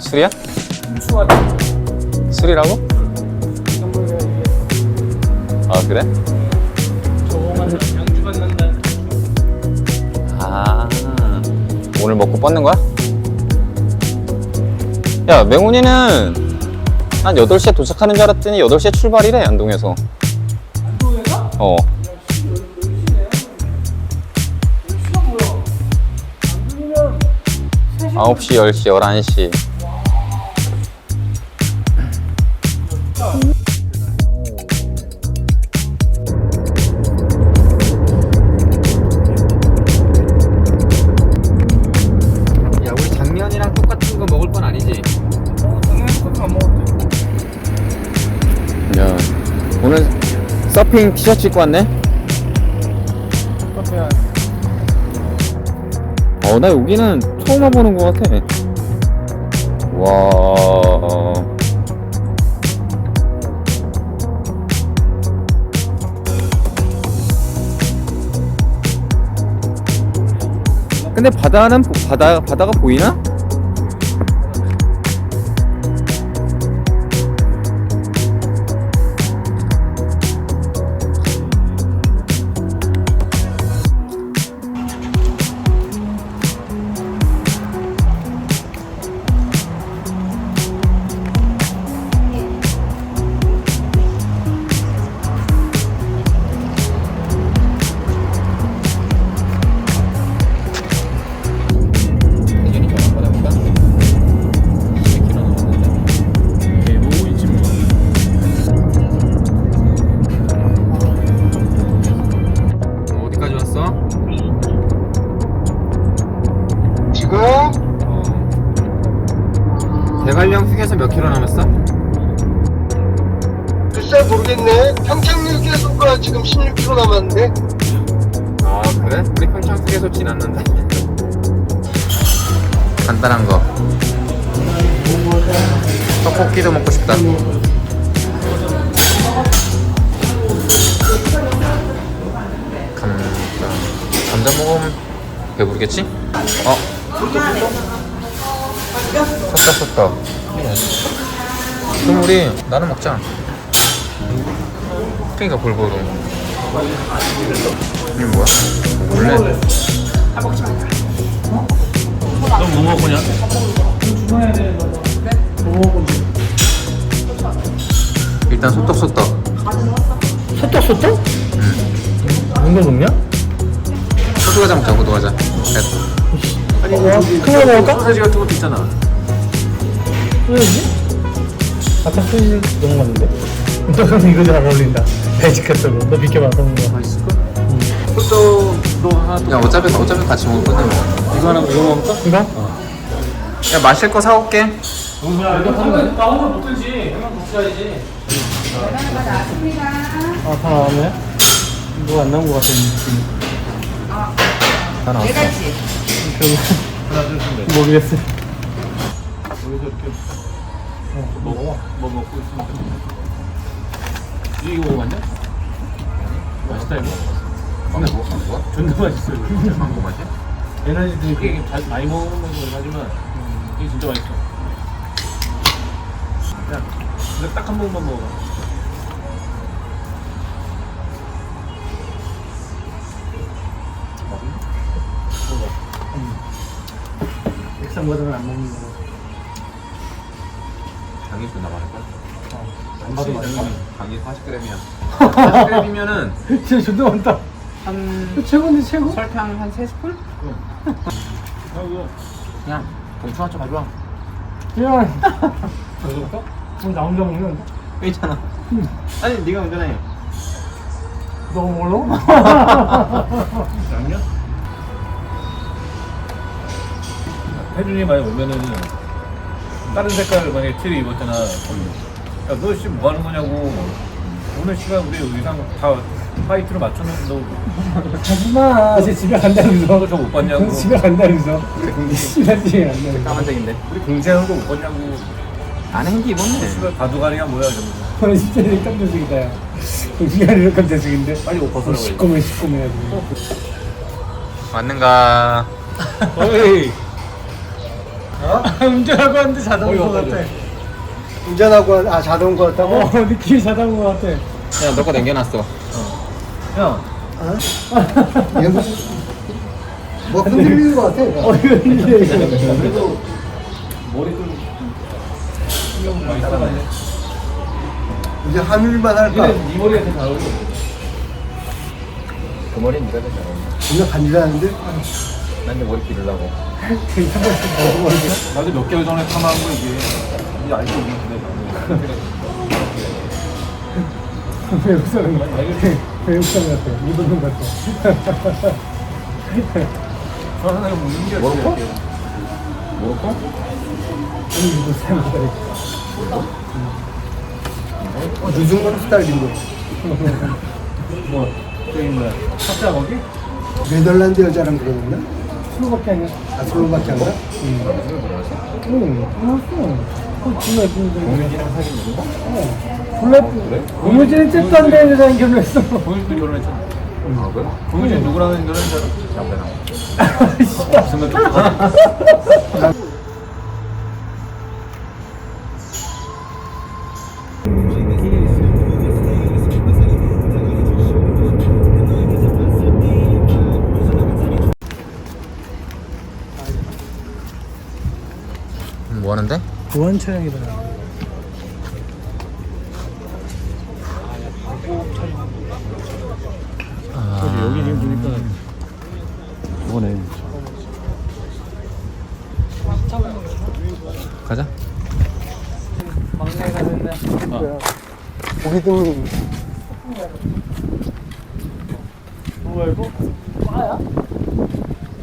수- 술이야? 추하다. 술이라고? 아 그래? 아 오늘 먹고 뻗는 거야? 야 명훈이는 한 8시에 도착하는 줄 알았더니 8시에 출발이래 안동에서 안동에가? 어? 안동이면 3시 9시 10시 11시 야 우리 작년이랑 똑같은 거 먹을 건 아니지? 어, 안. 야 오늘 서핑 티셔츠 입고 왔네? 커피야. 어 나 여기는 처음 와보는 것 같아 와 근데 바다는 보- 바다 바다가 보이나? 대관령 휴게소 몇 킬로 남았어? 글쎄 모르겠네. 평창 휴게소가 지금 16km 남았는데 아 그래? 우리 평창 휴게소 지났는데 간단한 거 떡볶이도 먹고 싶다 감자 감자 먹으면 배부르겠지? 어? 섰다 섰다 그럼 우리 나는 먹자 그러니까 골고루 이게 뭐야? 원래 넌뭐 먹을 거냐? 주문해야 돼. 뭐 먹을 건지. 일단 소떡소떡 소떡 소떡? 뭔거 먹냐? 소주 과자 먹자 고도 과자 됐어 아니 뭐야? 큰거 먹을까? 소세지 같은 것도 있잖아 소세지? 아까 소세지 너무 많은데? 너 그럼 이거 잘 어울린다. 거. 너 비켜봐 그런 거. 맛있을걸? 소떡도 하나 야 어차피 어차피 같이 먹을 건데 뭐. 이거 하나 이거 먹을까? 이거? 야 마실 거 사올게 야, 이거 하는 나 혼자 먹든지. 형만 같이 가야지. 아, 다 나왔네? 뭐가 안 나온 것 같은 느낌. 다 나왔어 그럼 모르겠어. 뭐, 뭐 먹고 있으니까 이거 먹어봤냐? 맛있다 이거? 근데 뭐 뭐야? 존나 맛있어 이거 망고 맛이야? 에너지 드링크 이게 자- 많이 먹는 거긴 하지만 이게 진짜 맛있어. 야 이거 딱한 모금만 먹어봐. 액상보다는 안 먹는 거. 당이 좀 나가니까 안 봐도. 당이 40g이야 40g이면은 진짜 존나 많다. 한 최고인데 최고? 설탕 한 3스푼? 아이고 그냥 봉투 한쪽 가져와 야. 이거 뭐나 혼자 먹는 거? 있잖아 아니 네가 운전해 너 몰라? 양념? 혜준이 만약 오면은 다른 색깔 만약에 티를 입었잖아 야 너 씨 뭐 하는 거냐고 오늘 시간 우리 의상 다 화이트로 맞췄는데 너 하지마. 쟤 집에 간다면서. 저못 봤냐고 집에 간다면서. 씨발 집에 간다면서. 까만색인데 우리 공세하는 거 못 봤냐고 안에 hin지 입었네 씨발 바둑아리가 뭐야 저거 오늘 진짜 이렇게 깜짝이다. 야. 미안 이렇게 깜짝인데. 빨리 옷 벗으라고. 시꺼매 시꺼매야지. 맞는가 어이 운전하고 왔는데 자전거 같아. 운전하고 아 자동거 같다고? 어, 느낌이 자전거 같아. 야, 너거 남겨놨어. 형, 얘 무슨 뭐 흔들리는 거 같아. 어, 이거 이게 그래도 머리 좀 신경 많이 써가지고. 이제 하늘만 할까? 네 머리가 더잘 어울려. 그 머리는 네가 더 잘 어울려. 존나 간지나는데? 난내 머리 기르려고. 나도 몇 개월 전에 거 이게. 이 알고 있는데. 외국 사람 같아. 외국 사람 같아. 저 모로코? 모로코? 아니, 이분 사람 같아. 어, 누중간 스타일인데. 뭐 저기 뭐야? 탑자 거기? 네덜란드 여자랑 그러는데? 술밖에 아니야. 아, 서울밖에 안 가? 응, 알았어. 그 존나 예쁜데. 공유진이랑 사귄 누구? 몰라. 고무줄이 찝도 안 되는 여자랑 결혼했어. 공유진도 결혼했잖아. 아 그래? 공유진 누구랑 결혼했는 줄 알아? 무슨 말 좀. 뭐 보안 차량이다. 여기 지금 보니까 이거네. 가자. 고기 등 뭐야 이거?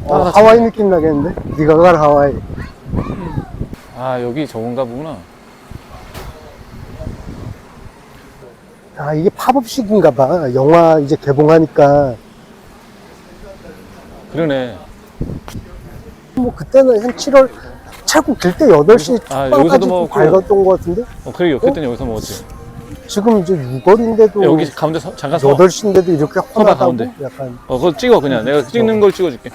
어, 하와이 느낌 나겠는데? 네가 갈 하와이. 아, 여기 저건가 보구나. 아, 이게 팝업식인가 봐. 영화 이제 개봉하니까. 그러네. 뭐 그때는 한 7월 차고 길 때 8시 아, 초반까지 여기서도 좀 먹었고. 밝았던 것 같은데? 어, 그래, 그때는 여기서 먹었지. 지금 이제 6월인데도 여기 가운데 서, 잠깐 서. 8시인데도 이렇게 환하다고? 가운데. 약간 어, 그거 찍어, 그냥. 내가 찍는 걸 찍어줄게.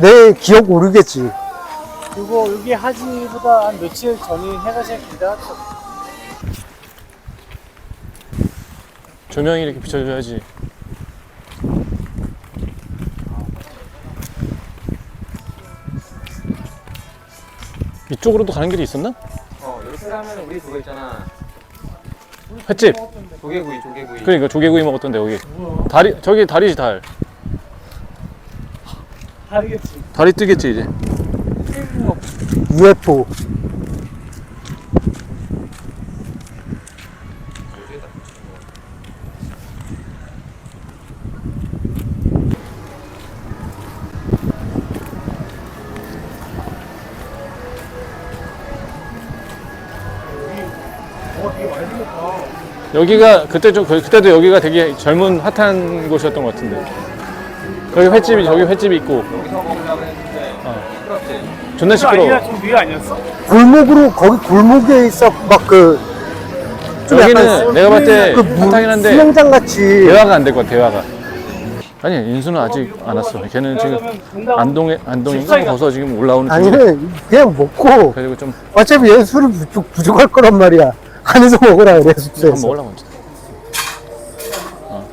내 기억 오르겠지. 그리고 여기 하지보다 한 며칠 전이 해가 제일 길다. 조명이 이렇게 비춰줘야지. 이쪽으로도 가는 길이 있었나? 어 이렇게 가면 우리 그거 있잖아 횟집. 조개구이 조개구이 그러니까 조개구이 먹었던데 여기. 다리 저기 다리지 달. 다르겠지. 다리 뜨겠지 이제. UFO. 여기가 그때 좀 그- 그때도 여기가 되게 젊은 핫한 곳이었던 것 같은데. 여기 횟집이 저기 횟집이 있고. 존나 시끄러워. 좀 위에 아니었어? 골목으로 거기 골목에 있어 막그 여기는 내가 봤을 때그 무- 핫하긴 한데 수영장 같이 대화가 안 될 것 같아 대화가. 아니 인수는 아직 안 왔어. 걔는 지금 안동에 안동인가 거기서 지금 올라오는 중이야. 그냥 먹고 그래가지고 좀 어차피 얘 술이 부족, 부족할 거란 말이야 안에서 먹으라 그래 숙소에서 먹으려고 했지. 어.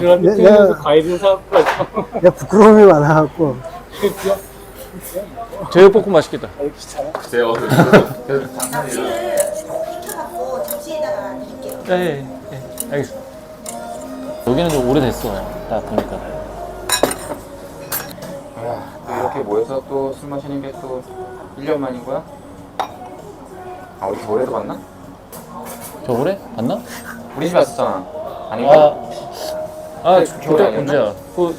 그런 야, 느낌에서 야. 과일을 사갖고 야 부끄러움이 많아갖고 제육볶음 맛있겠다. 제가 갖고 접시에다가 드릴게요. 예, 예, 예. 알겠어. 여기는 좀 오래됐어. 딱 보니까. 또 이렇게 모여서 또 술 마시는 게 또 1년 만인 거야? 아 우리 겨울에도 봤나? 겨울에 봤나? 우리 집에 왔었잖아 아닌가? 아, 아, 네, 겨울에 언제야? 그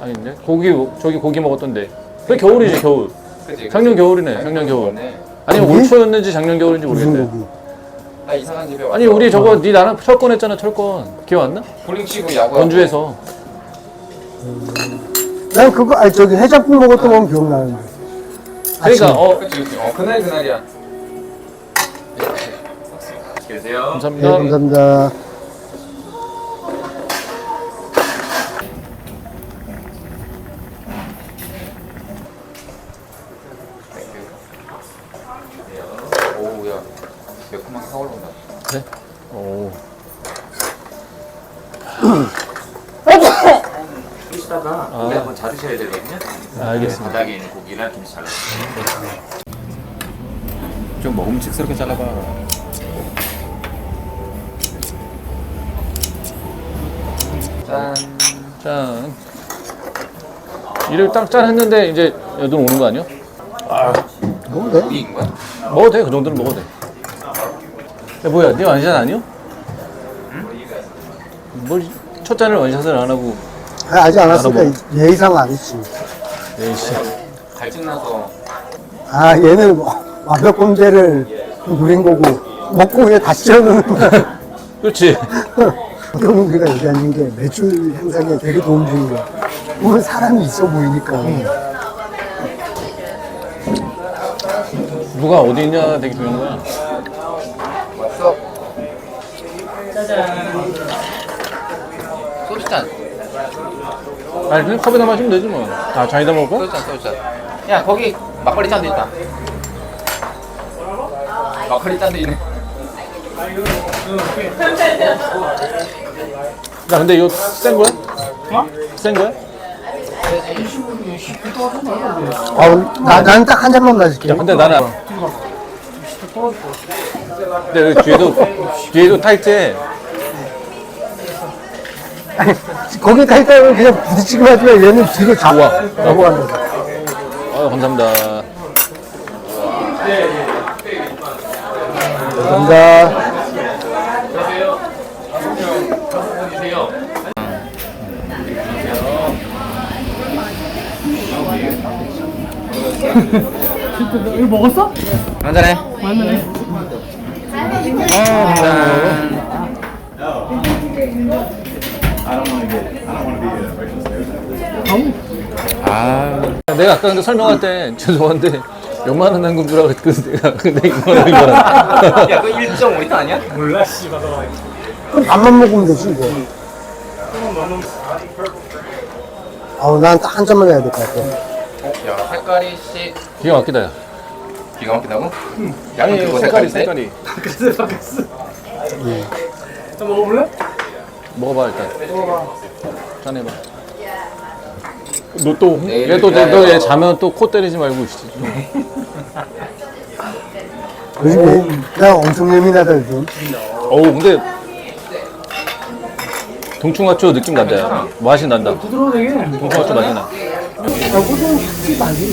아닌데? 고기 저기 고기 먹었던데. 그 겨울이지 겨울. 그치, 작년 겨울이네. 작년 겨울. 네. 아니면? 올 초였는지 작년 겨울인지 무슨 모르겠네. 고기 나 이상한 집에 왔어 아니 우리 저거 네 나랑 철권 했잖아 철권. 기억 안 나? 볼링 치고 야구 건주에서. 난 그거 아니 저기 해장국 먹었던 건 기억나는데 그러니까 어 그치 그치 어 그날 그날이야 계세요 네 감사합니다. 감사합니다 그래? 오. 드시다가 고기 한번 자르셔야 되거든요. 알겠습니다. 바닥에 있는 고기랑 김치 잘라. 좀 먹음직스럽게 잘라봐. 짠. 짠. 이를 딱짠 했는데 이제 여든 오는 거 아니야? 먹어도 돼? 고기인 거야? 먹어도 돼. 그 정도는 먹어도 돼. 야, 뭐야? 네 완샷 아니요? 뭘첫 잔을 완샷을 안 하고 아, 아직 안 왔으니까 예의상 안 했지. 에이씨. 갈증 나서 아, 얘는 뭐 완벽 범죄를 누린 거고, 먹고 그냥 다시 저러는 거야. 그렇지. 그러면 우리가 얘기하는 게 매출 향상에 되게 도움 주는 거야. 오늘 사람이 있어 보이니까. 누가 어디 있냐 되게 중요한 거야. 소주잔. 아니 그냥 컵에다 마시면 되지 뭐. 아 잔에다 먹을 거야? 소주잔, 소주잔. 야, 거기 막걸리 잔도 있다. 막걸리 잔도 있네. 야 근데 이거 센 거야? 센 거야? 어, 나, 나는 딱 한 잔만 마실게. 야 근데 나는 근데 여기 뒤에도 뒤에도 타이트해. 거기 가 있다면 그냥 부딪히기만 하지만 얘는 뒤로 잡아. 넘어간다. 아 감사합니다. 감사합니다. 이거 먹었어? 한잔해. 맞네. 어, 짠. 아, 내가 아까 근데 설명할 때 죄송한데 요만한 한금 주라고 했거든 내가 근데 이거는 이거는 야, 그거 1.5리터 아니야? 몰라, 씨발. 그럼 밥만 먹으면 되지, 이거. 아우, 난딱한 잔만 해야 될 것 같아. 야, 색깔이 씨 기가 막히다 야. 기가 막히다고? 양은 그거 색깔인데? 바카스, 바카스. 너 먹어볼래? 먹어봐 일단. 짠해봐. 너또 내일 얘 또. 너얘 자면 또 코 때리지 말고 있지 요즘 그냥 엄청 예민하다, 요즘. 어우 근데 동충하초 느낌 난다 야. 맛이 난다. 부드러워 되게. 동충하초 맛이 나. 아, 호동 티 많이.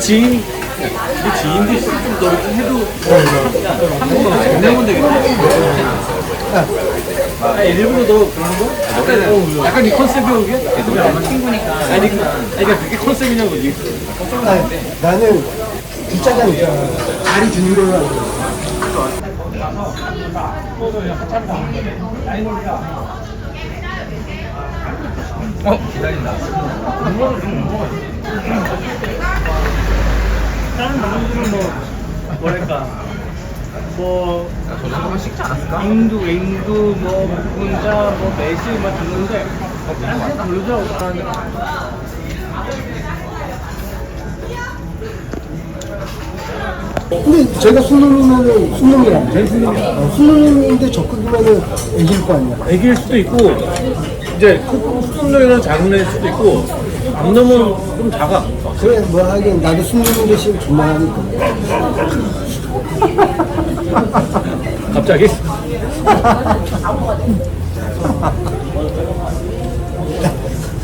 지인, 이 지인도 좀 너렇게 해도 한국어 안 해본 되겠다. 아, 일부러 너 그러는 거? 약간, 약간 이 컨셉이 오게? 우리 친구니까. 아니, 그- 아니, 그러니까 그게 컨셉이냐고. 이게. 아, 나는 뒷짜장 있잖아. 다리 주는 걸로 어. 어, 기다린다. 다른 분들은 뭐, 뭐랄까. 뭐, 야, 저 정도면 식지 않았을까? 인도, 인도, 뭐, 분자, 뭐, 매실, 막 듣는데, 다 모르죠. 근데 제가 순놈이면은 순놈이야. 제 순놈이야. 어, 순놈인데 적극이면은 애기일 거 아니야. 애기일 수도 있고 이제 수능이는 작은 애일 수도 있고 암놈은 좀 작아. 그래, 뭐 하긴 나도 순놈인데 지금 존망하니까. 갑자기?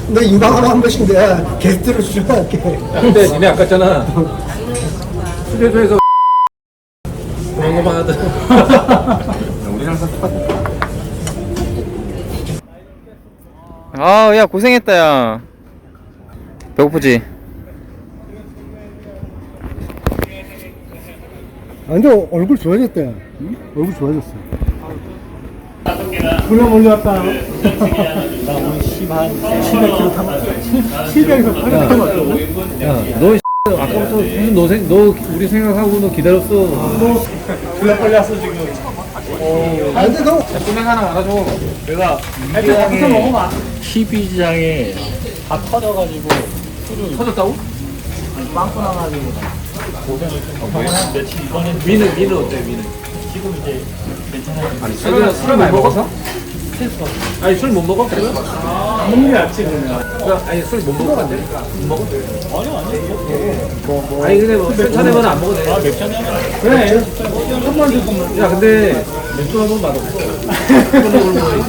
너 인방으로 한 번씩 내가 게스트로 출연할게. 근데 니네 아까 있잖아. 휴게소에서 먹어봐 하든. 우리랑 똑같아. 아, 야 고생했다 야. 배고프지? 아, 근데 얼굴 좋아졌다. 야. 얼굴 좋아졌어. 물려 몰려왔다. 나 오늘 10한 700kg 타봤어. 700에서 800kg 타봤어. 야, 너 아까부터 무슨 너 생, 너 우리 생각하고 너 기다렸어. 졸 라 빨리 왔어 지금. 아, 근데 너 소맥 하나 말아줘. 애들 밥부터 먹어봐. TV장에 다 터져가지고 터졌다고? 빵꾸 나가지고 고생을 좀 며칠 이번에 미는 미는 어때 미는? 지금 이제 괜찮아요. 아니 술을 술을 많이 먹 었어? 아니 술 못 먹어? 그러면? 먹는 게 낫지 그러면. 아니 술 못 먹을 건데? 못 먹어? 아니요 아니요. 아니 근데 뭐 술 차내면 안 먹어도 돼. 맥주 한잔 그래. 한번 조금만. 야 근데 맥주 한번 맛없어.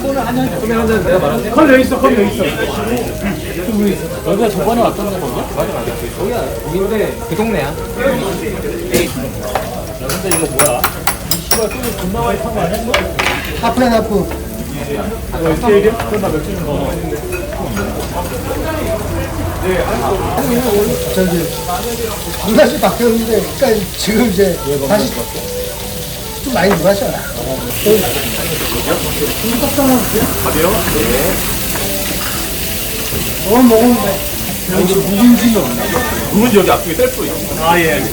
소맥 한잔 내가 말할게. 컵 여기 있어. 컵 여기 있어. 여기가 저번에 왔던 데 거기야? 맞아 맞아. 거기야 여기인데 그 동네야. 근데 이거 뭐야? 이 씨발 소리 존나 많이 탄거 아니야? 하프앤 하프. 저기 방다시 바뀌었는데 그러니까 지금 이제 다시 좀 많이 놀았잖아. 뭐 먹으면 돼. 누군지 여기 앞쪽에 셀프 있어. 아 예.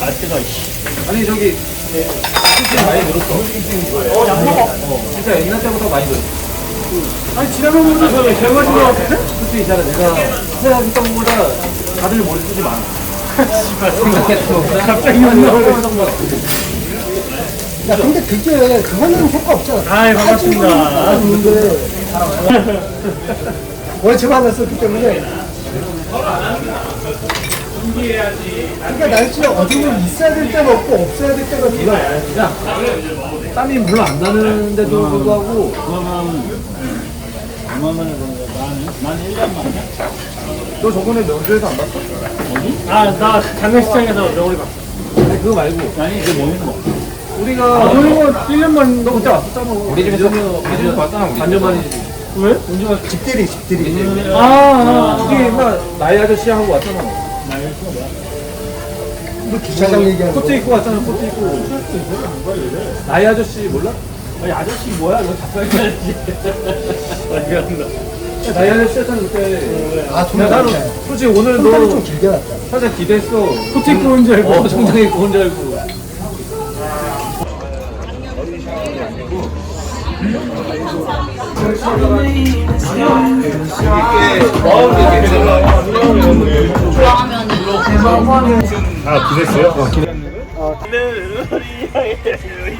아 뜨거 씨. 아니 저기 많이 늘었어. 어, 양 먹어. 어, 진짜 옛날 때보다 많이 늘었어. 아니 지난번보다 저 결과진 것 같은데? 솔직히 있잖아 내가 생각했던 것보다 다들 머리숱이 많아. 갑자기 안 나오네. 야 근데 그게 그거는 효과 없잖아. 아이 반갑습니다. 원래 제가 하나 썼기 때문에 그러니까 날씨가 어디는 있어야 될 때가 없고 없어야 될 때가 있어. 야, 땀이 별로 안 나는데도 불구하고 난 1년만 너 저번에 명주에서 안 봤어? 아나 장례식장에서 명월이 봤어. 아니 그거 말고 아니 이게 뭐는 뭐? 우리가 그리고 1년만 너 그때 왔었잖아. 우리 집에서 우리 집에서 왔잖아 우리. 반년 만이지. 왜? 집들이 집들이. 아, 아, 이게 나 나이 아저씨 하고 왔잖아. 뭐 주차장 얘기하는 거. 코트 입고 왔잖아. 코트 입고. 나이 아저씨 몰라? 아니 아저씨 뭐야? 이거 답변해야지. 야, 나이 아저씨였잖아 그때. 아 야, 나는 솔직히 오늘 손발이 좀너 길게 났다. 살짝 기대했어. 코트 입고 온 줄 알고. 어, 정장 입고 온 줄 알고.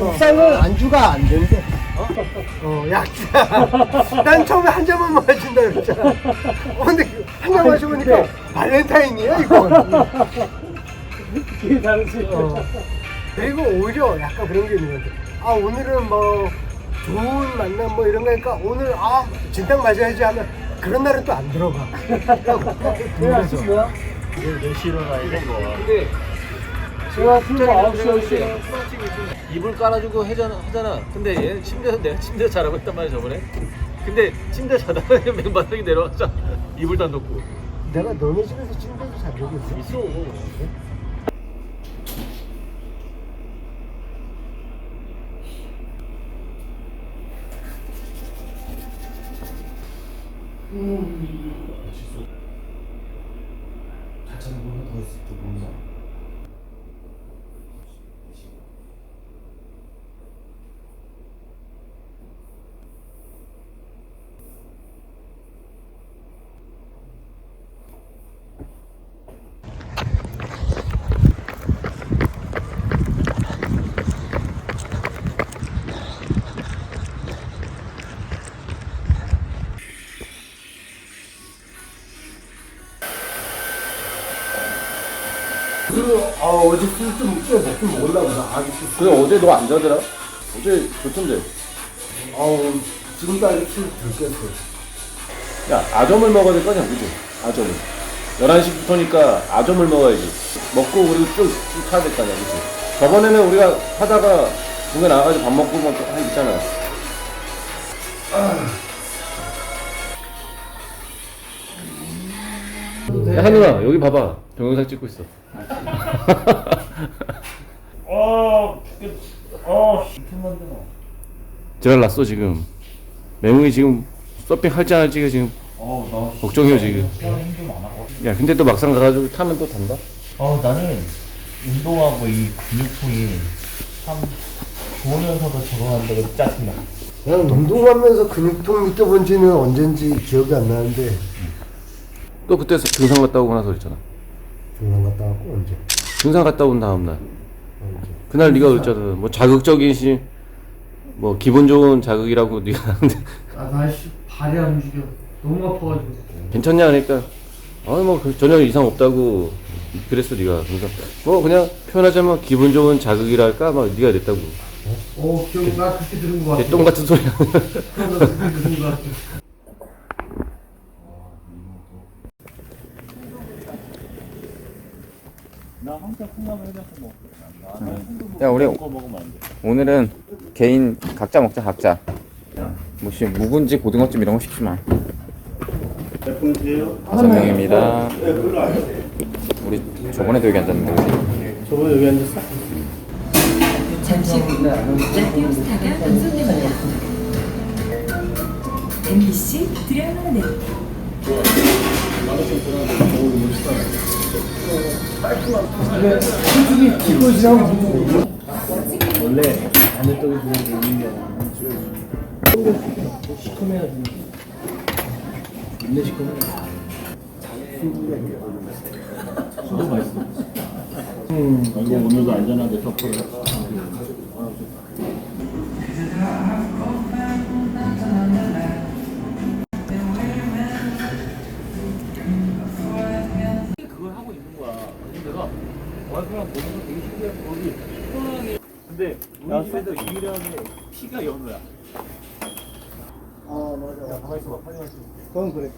옥상은 안주가 안 된대. 어, 약주. 난 처음에 한 잔만 마신다 그랬잖아. 어, 근데 한 잔 마셔보니까 발렌타인이야, 이거. 이게 다르지. 어. 그리고 오히려 약간 그런 게 있는 것 같아. 아, 오늘은 뭐, 좋은 만남 뭐 이런 거니까 오늘, 아, 진탕 마셔야지 하면 그런 날은 또 안 들어가. 그래서. 몇 시로 가야 돼? 근데 제가 술을 9시, 10시. 이불 깔아주고 하잖아, 하잖아. 근데 얘는 침대에서 내가 침대 자라고 했단 말이야 저번에. 근데 침대 자다가 그냥 맨바닥에 내려왔잖아. 이불도 안 덮고. 내가 너네 집에서 침대도 잘 적이 있어. 있어. 现在工作都是都工作。 술좀 꽤 먹긴 먹었나 보다. 아기 술. 근데 어제 너 안 자더라? 어제 좋던데. 아우, 지금도 아직 술 들겠어. 야 아점을 먹어야 될 거냐 그지? 아점을. 11시부터니까 아점을 먹어야지. 먹고 그리고 쭉쭉 타야 될 거 아니야 그지? 저번에는 우리가 하다가 공에 나가가지고 밥 먹고 뭐한 있잖아. 야, 한누나 여기 봐봐 동영상 찍고 있어. 지랄 났어 지금. 맹웅이 지금 서핑 할지 안 할지가 지금 걱정이요 지금. 야 근데 또 막상 가가지고 타면 또 단다. 어 나는 운동하고 이 근육통이 참 좋으면서도 적응한다고 짜증나. 그냥 운동하면서 근육통 느껴본 지는 언젠지 기억이 안 나는데 또 그때 등산 갔다 오고 나서 그랬잖아. 등산 갔다 왔고 언제? 등산 갔다 온 다음 날. 그날 네가 그랬잖아. 뭐 자극적인 시, 뭐 기분 좋은 자극이라고 네가 하는데 아 날씨 발이 안 움직여. 너무 아파가지고. 괜찮냐 하니까 아뭐 전혀 이상 없다고 그랬어 네가. 그래서 뭐 그냥 표현하자면 기분 좋은 자극이랄까 막 네가 냈다고. 어 기억 나 그렇게 들은 거 같아. 내똥 같은 소리야. 그렇게 들은 거 같아. 야 우리 오늘은 개인 각자 먹자 각자 뭐시 묵은지 고등어찜 이런 거 시키지 마 다섯 명입니다 우리 저번에도 여기 앉았는데 그지? 저번에 여기 앉았어? 잠시 후 라디오스타가 방송됩니다. MBC 드라마 넷 원래 안에 떡이 주는 게 의미야. 시커매야지. 인내 시커매. 술도 맛있어. 음, 이거 오늘도 안전하게 섞어요. 우리 집에도 유일하게 피가 연우야. 아 맞아. 야 가만 있어봐. 빨리 마시. 그건 그래.